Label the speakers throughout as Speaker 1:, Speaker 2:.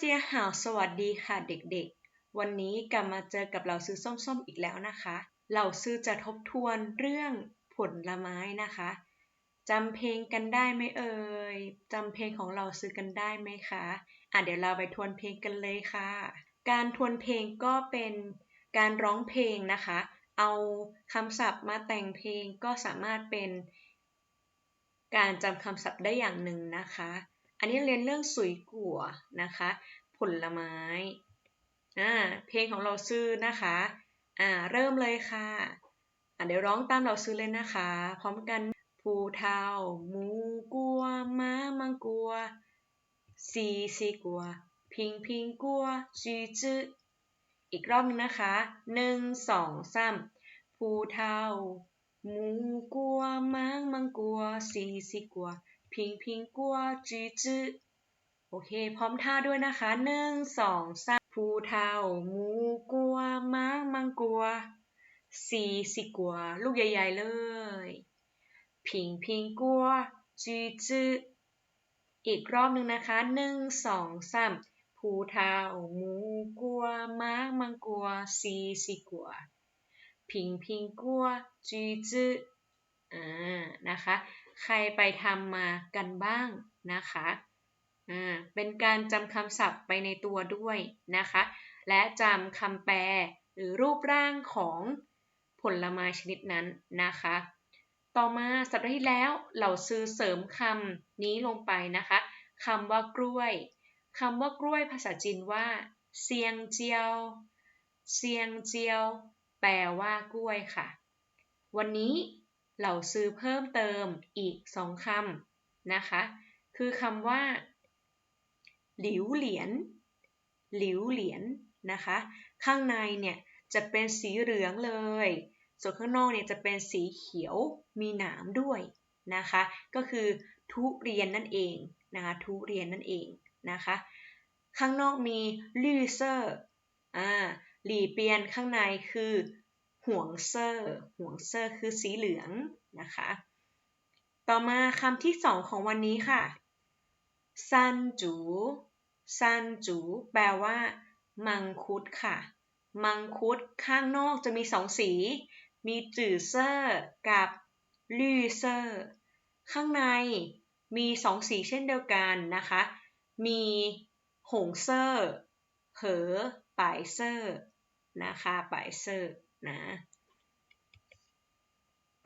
Speaker 1: เจียหาวสวัสดีค่ะเด็กๆ วันนี้กลับมาเจอกับเราซื้อส้มๆอีกแล้วนะคะ เราซื้อจะทบทวนเรื่องผลไม้นะคะจำเพลงกันได้ไหมเอ่ยจำเพลงของเราซื้อกันได้ไหมคะอะเดี๋ยวเราไปทวนเพลงกันเลยค่ะ การทวนเพลงก็เป็นการร้องเพลงนะคะ เอาคำศัพท์มาแต่งเพลงก็สามารถเป็น การจำคำศัพท์ได้อย่างหนึ่งนะคะ อันนี้เรียนเรื่องสุยกัวนะคะ ผลไม้อ่าเพลงของเราซื้อนะคะอ่าเริ่มเลยค่ะอ่าเดี๋ยวร้องตามเราซื้อเลยนะคะ พร้อมกันผูเทาหมูกัวม้ามังกัวซีซีกัวพิงพิงกัวจีจื้ออีกรอบนึงนะคะหนึ่งสองสามผูเทาหมูกัวม้ามังกัวซีซีกัว พิงพิงกัวจีจื้อโอเค พร้อมท่าด้วยนะคะหนึ่งสองสามผู้เท่ามูกัวม้ามังกัวสีสิกัว ลูกใหญ่ ๆ เลย พิงพิงกัวจีจื้ออีกรอบหนึ่งนะคะหนึ่งสองสามผู้เท่ามูกัวม้ามังกัวสีสิกัวพิงพิงกัวจีจื้ออ่านะคะ ใครไปทำมากันบ้างนะคะอ่าเป็นการจำคำศัพท์ไปในตัวด้วยนะคะ และจำคำแปลหรือรูปร่างของผลไม้ชนิดนั้นนะคะ ต่อมาสัปดาห์ที่แล้วเราซื้อเสริมคำนี้ลงไปนะคะคำว่ากล้วยคำว่ากล้วยภาษาจีนว่าเซียงเจียวเซียงเจียว แปลว่ากล้วยค่ะ วันนี้ เราซื้อเพิ่มเติมอีกสองคำนะคะ คือคำว่า หลิวเหรียญหลิวเหรียญนะคะ ข้างในเนี่ยจะเป็นสีเหลืองเลย ส่วนข้างนอกเนี่ยจะเป็นสีเขียวมีหนามด้วยนะคะ ก็คือทุเรียนนั่นเองนะคะ ทุเรียนนั่นเองนะคะ ข้างนอกมีลี่เซอร์ อ่า หลีเปียนข้างในคือ ห่วงเซอร์ห่วงเซอร์คือสีเหลืองนะคะ ต่อมาคำที่สองของวันนี้ค่ะซันจูซันจูแปลว่า มังคุดค่ะ มังคุดข้างนอกจะมีสองสี มีจื่อเซอร์กับลี่เซอร์ข้างในมีสองสีเช่นเดียวกันนะคะ มีหงเซอร์ เหอปายเซอร์ นะคะปายเซอร์ นะ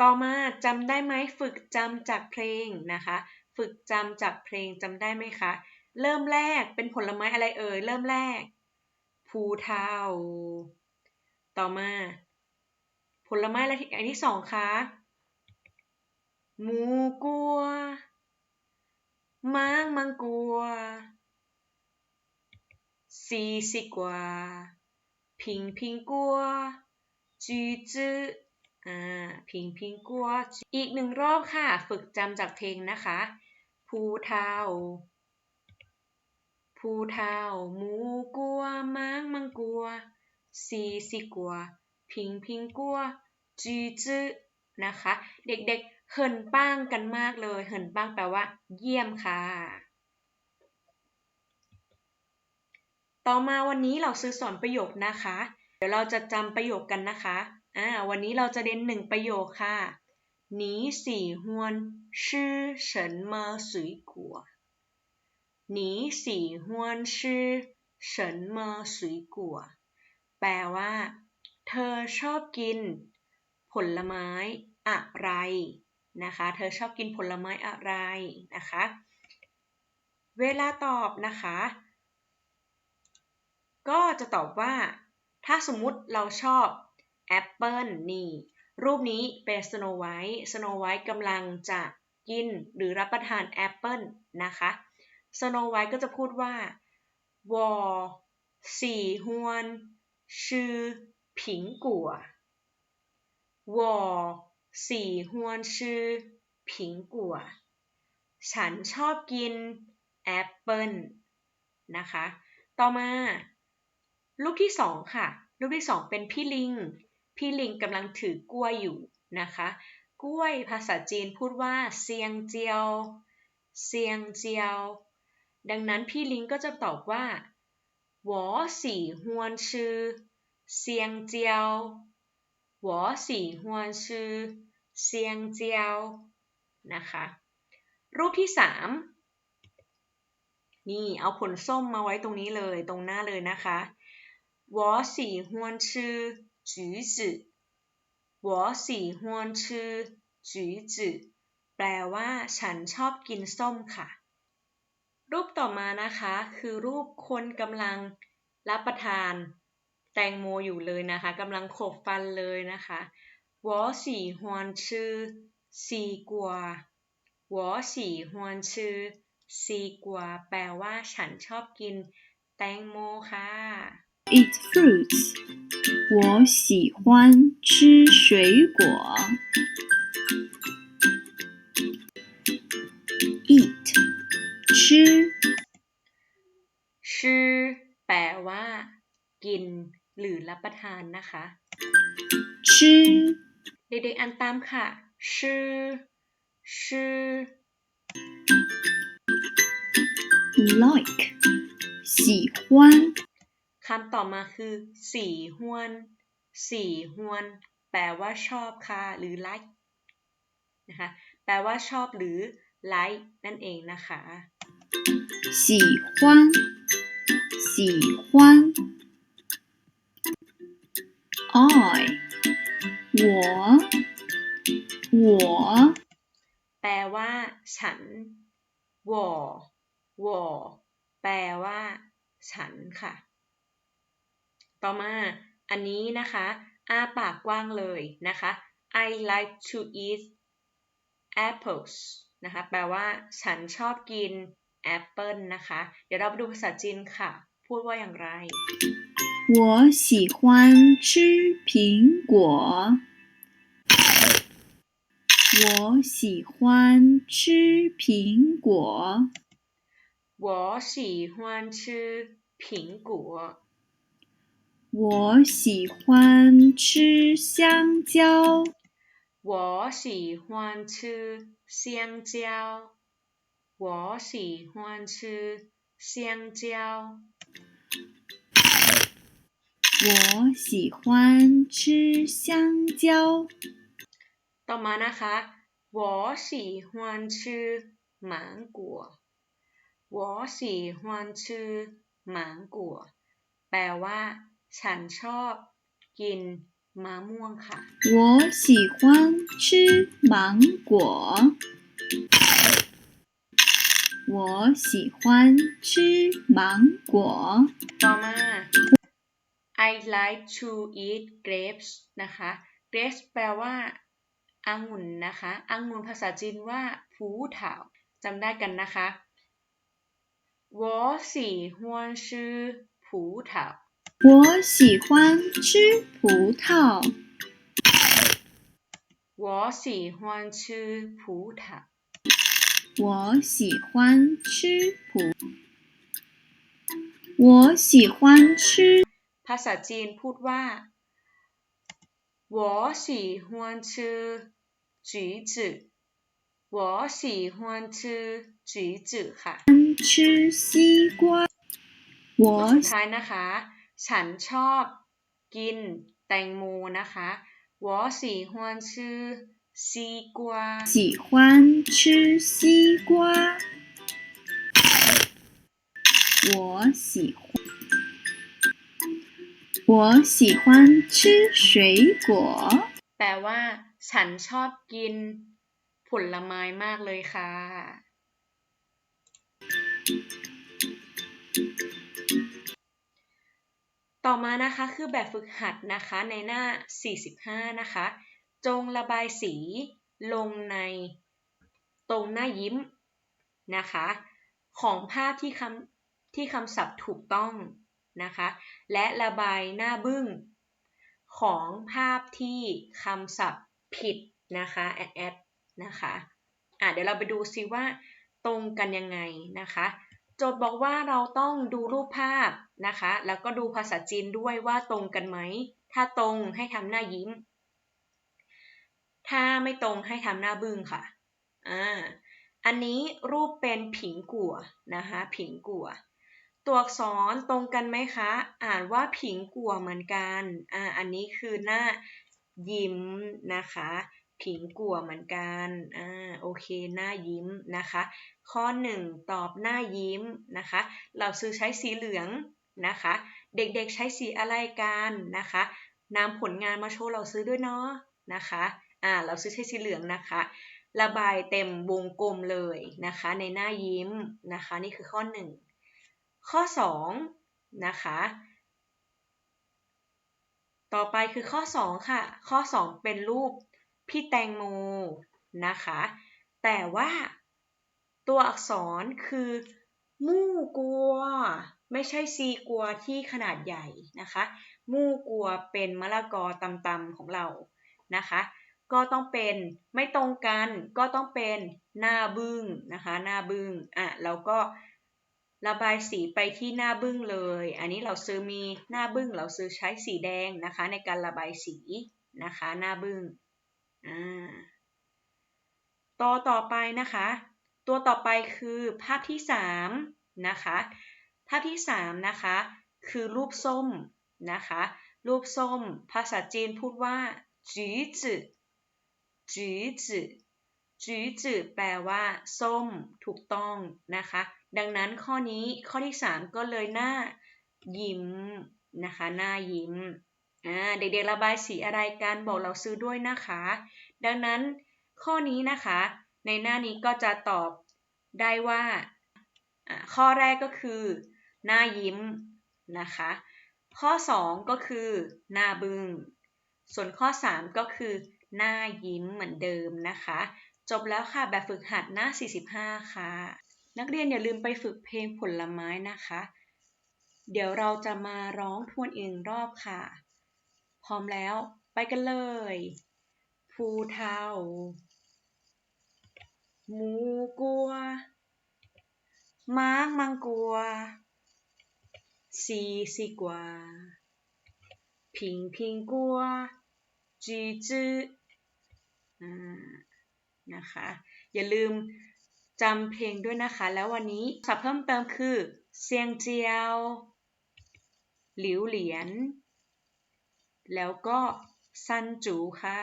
Speaker 1: ต่อมาจำได้ไหมฝึกจำจากเพลงนะคะ ฝึกจำจากเพลงจำได้ไหมคะ เริ่มแรกเป็นผลไม้อะไรเอ่ย เริ่มแรก ภูเทา ต่อมา ผลไม้อะไรอันที่สองคะหมูกัว ม้างมังกัวซีซิกัวพิงพิงกัว จื้อจื้ออ่าพิงพิงกัวอีกหนึ่งรอบค่ะ ฝึกจำจากเพลงนะคะ ภูเทาภูเทาหมูกัวม้างมังกัวซีซีกัวพิงพิงกัวจื้อจื้อนะคะ เด็กๆเหินป้างกันมากเลยเหินป้างแปลว่า เยี่ยมค่ะ ต่อมาวันนี้เราซื้อสอนประโยคนะคะ เดี๋ยวเราจะจำประโยคกันนะคะ อ่า วันนี้เราจะเรียนหนึ่งประโยคค่ะ你喜欢吃什么水果你喜欢吃什么水果แปลว่า เธอชอบกิน ผลไม้อะไรนะคะ เธอชอบกินผลไม้อะไรนะคะ เวลาตอบนะคะ ก็จะตอบว่า ถ้าสมมุติเราชอบแอปเปิลนี่ รูปนี้เป็นสโนไวท์สโนไวท์กำลังจะกินหรือรับประทานแอปเปิลนะคะสโนไวท์ก็จะพูดว่าวอสี่ฮวนชื่อผิงกัววอสี่ฮวนชื่อผิงกัวฉันชอบกินแอปเปิลนะคะ ต่อมา รูปที่สองค่ะ รูปที่สองเป็นพี่ลิง พี่ลิงกำลังถือกล้วยอยู่นะคะ กล้วยภาษาจีนพูดว่าเซียงเจียว เซียงเจียว ดังนั้นพี่ลิงก็จะตอบว่า 我喜欢吃香蕉我喜欢吃香蕉นะคะ รูปที่สามนี่เอาผลส้มมาไว้ตรงนี้เลยตรงหน้าเลยนะคะ 我喜欢吃橘子我喜欢吃橘子แปลว่าฉันชอบกินส้มค่ะ รูปต่อมานะคะ คือรูปคนกำลังรับประทาน แตงโมอยู่เลยนะคะกำลังขบฟันเลยนะคะ我喜欢吃西瓜我喜欢吃西瓜แปลว่าฉันชอบกินแตงโมค่ะ
Speaker 2: Eat fruits. 我喜欢吃水果。Eat 吃
Speaker 1: ชื่อ แปลว่า กิน หรือรับประทานนะคะ
Speaker 2: 吃
Speaker 1: เด็กๆอันตามค่ะ ชื่อ ชื่อ
Speaker 2: like 喜欢
Speaker 1: คำต่อมาคือสี่ฮวนสี่ฮวน แปลว่าชอบค่ะหรือ like นะคะ แปลว่าชอบหรือ like นั่นเองนะคะ
Speaker 2: สี่ฮวนสี่ฮวนอ้อยหั
Speaker 1: แปลว่า ฉัน我我แปลว่า ฉันค่ะ ต่อมา อันนี้นะคะ อ้าปากกว้างเลยนะคะ I like to eat apples นะคะ แปลว่า ฉันชอบกินแอปเปิลนะคะ เดี๋ยวเราไปดูภาษาจีนค่ะ พูดว่าอย่างไร
Speaker 2: 我喜欢吃苹果。我喜欢吃苹果。
Speaker 1: 我喜欢吃苹果
Speaker 2: 我喜欢吃香蕉。
Speaker 1: 我喜欢吃香蕉我喜欢吃香蕉
Speaker 2: 我喜欢吃香蕉。
Speaker 1: ต่อมานะคะ我喜欢吃芒果我喜欢吃芒果แปลว่า ฉันชอบกินมะม่วงค่ะ
Speaker 2: 我喜欢吃芒果。我喜欢吃芒果。
Speaker 1: ต่อมา I like to eat grapes นะคะ grapes แปลว่าองุ่นนะคะองุ่นภาษาจีนว่าผูเถาจำได้กันนะคะ我喜欢吃葡萄
Speaker 2: 我喜欢吃葡萄。
Speaker 1: 我喜欢吃葡萄
Speaker 2: 我喜欢吃葡。我喜欢吃
Speaker 1: ภาษาจีนพูดว่า我喜欢吃橘子我喜欢吃橘子ค่ะ
Speaker 2: 吃西瓜。我
Speaker 1: สุดท้ายนะคะ ฉันชอบกินแตงโมนะคะ我喜欢吃西瓜
Speaker 2: 喜欢吃西瓜。我喜欢。我喜欢吃水果。
Speaker 1: แปลว่า ฉันชอบกินผลไม้มากเลยค่ะ ต่อมานะคะคือแบบฝึกหัดนะคะในหน้า 45 นะคะ จงระบายสีลงในตรงหน้ายิ้มนะคะ ของภาพที่คำที่คำศัพท์ถูกต้องนะคะ และระบายหน้าบึ้งของภาพที่คำศัพท์ผิดนะคะแอดแอดนะคะอะเดี๋ยวเราไปดูซิว่าตรงกันยังไงนะคะ โจทย์บอกว่าเราต้องดูรูปภาพ นะคะ แล้วก็ดูภาษาจีนด้วยว่าตรงกันไหม ถ้าตรงให้ทำหน้ายิ้ม ถ้าไม่ตรงให้ทำหน้าบึ้งค่ะ อ่า อันนี้รูปเป็นผิงกัวนะคะ ผิงกัว ตัวอักษรตรงกันไหมคะ อ่านว่าผิงกัวเหมือนกัน อ่า อันนี้คือหน้ายิ้มนะคะผิงกัวเหมือนกัน อ่า โอเค หน้ายิ้มนะคะ ข้อ 1 ตอบหน้ายิ้มนะคะ เราซื้อใช้สีเหลือง นะคะ เด็กๆใช้สีอะไรกันนะคะนำผลงานมาโชว์เราซื้อด้วยเนาะนะคะอ่าเราซื้อใช้สีเหลืองนะคะ ระบายเต็มวงกลมเลยนะคะ ในหน้ายิ้มนะคะ นี่คือข้อ 1 ข้อ2นะคะต่อไปคือข้อ 2 ค่ะ ข้อ 2 เป็นรูปพี่แตงโมนะคะ แต่ว่าตัวอักษรคือ มู่กัว ไม่ใช่ซีกัวที่ขนาดใหญ่นะคะ มู่กัวเป็นมะละกอตำๆของเรานะคะ ก็ต้องเป็นไม่ตรงกันก็ต้องเป็นหน้าบึ้งนะคะหน้าบึ้งอะแล้วก็ระบายสีไปที่หน้าบึ้งเลย อันนี้เราซื้อมีหน้าบึ้งเราซื้อใช้สีแดงนะคะในการระบายสีนะคะหน้าบึ้งอ่าต่อต่อไปนะคะ ตัวต่อไปคือภาพที่3นะคะ ภาพที่ 3 นะคะ คือรูปส้มนะคะ รูปส้ม ภาษาจีนพูดว่าจีจืจีจืจีจืแปลว่า ส้ม ถูกต้องนะคะ ดังนั้นข้อนี้ข้อที่ 3 ก็เลยหน้ายิ้มนะคะ หน้ายิ้มเด็กๆระบายสีอะไรกันบอกเราซื้อด้วยนะคะ ดังนั้นข้อนี้นะคะ ในหน้านี้ก็จะตอบได้ว่า ข้อแรกก็คือ หน้ายิ้มนะคะ ข้อ 2 ก็คือ หน้าบึง้งส่วนข้อ 3 ก็คือ หน้ายิ้มเหมือนเดิมนะคะ จบแล้วค่ะแบบฝึกหัดหน้า 45 ค่ะ นักเรียนอย่าลืมไปฝึกเพลงผลไม้นะคะ เดี๋ยวเราจะมาร้องทวนอีกรอบค่ะ พร้อมแล้วไปกันเลย ภูเทาหมูกัว ม้างมังกัว ซีซีกัวพิงพิงกัวจีจื้อนะคะ อย่าลืมจำเพลงด้วยนะคะ แล้ววันนี้ศัพท์เพิ่มเติมคือ เซียงเจียว หลิวเหลียน แล้วก็ซันจูค่ะ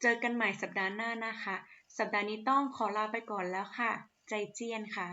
Speaker 1: เจอกันใหม่สัปดาห์หน้านะคะ สัปดาห์นี้ต้องขอลาไปก่อนแล้วค่ะ ใจเจียนค่ะ